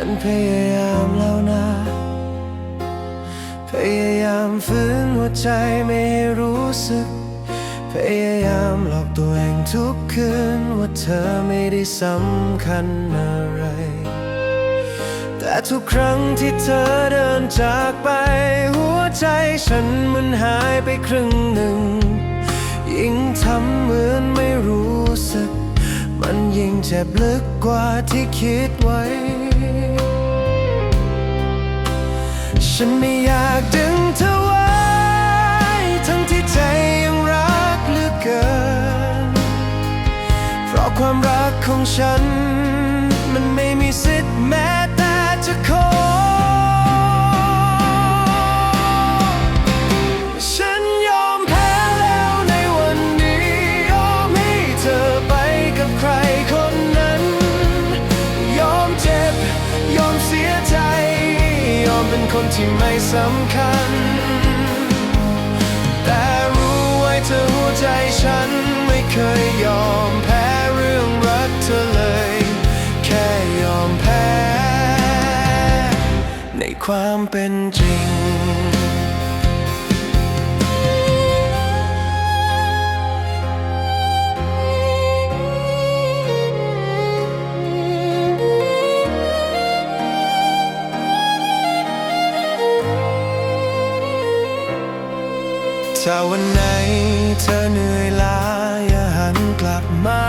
ฉันพยายามแล้วนะ พยายามฝืนหัวใจไม่ให้รู้สึก พยายามหลอกตัวเองทุกคืนว่าเธอไม่ได้สำคัญอะไร แต่ทุกครั้งที่เธอเดินจากไป หัวใจฉันมันหายไปครึ่งหนึ่ง ยิ่งทำเหมือนไม่รู้สึก มันยิ่งเจ็บลึกกว่าที่คิดไว้ ฉันไม่อยากดึงเธอไว้ ทั้งที่ใจยังรักเหลือเกิน เพราะความรักของฉัน มันไม่มีสิทธิ์แม้ เป็นคนที่ไม่สำคัญ แต่รู้ไว้เธอหัวใจฉันไม่เคยยอมแพ้เรื่องรักเธอเลย แค่ยอมแพ้ ในความเป็นจริง ถ้าวันไหนเธอเหนื่อยล้าอย่าหันกลับมา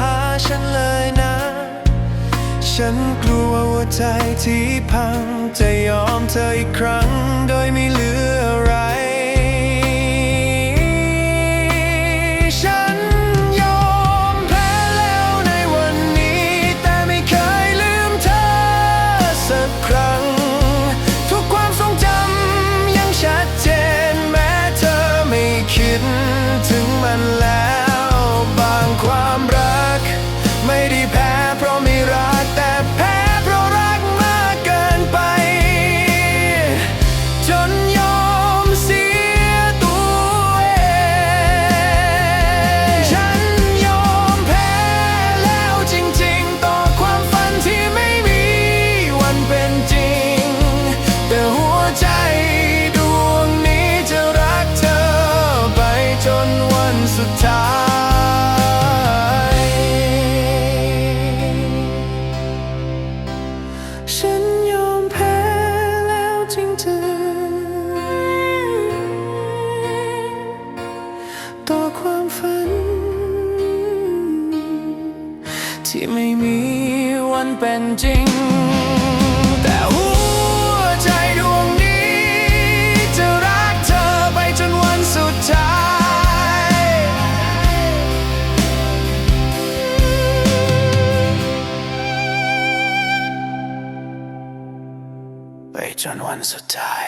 หาฉันเลยนะ ฉันกลัวว่าใจที่พังจะยอมเธออีกครั้งโดยไม่ ที่ไม่มีวันเป็นจริง แต่หัวใจดวงนี้ จะรักเธอไปจนวันสุดท้าย ไปจนวันสุดท้าย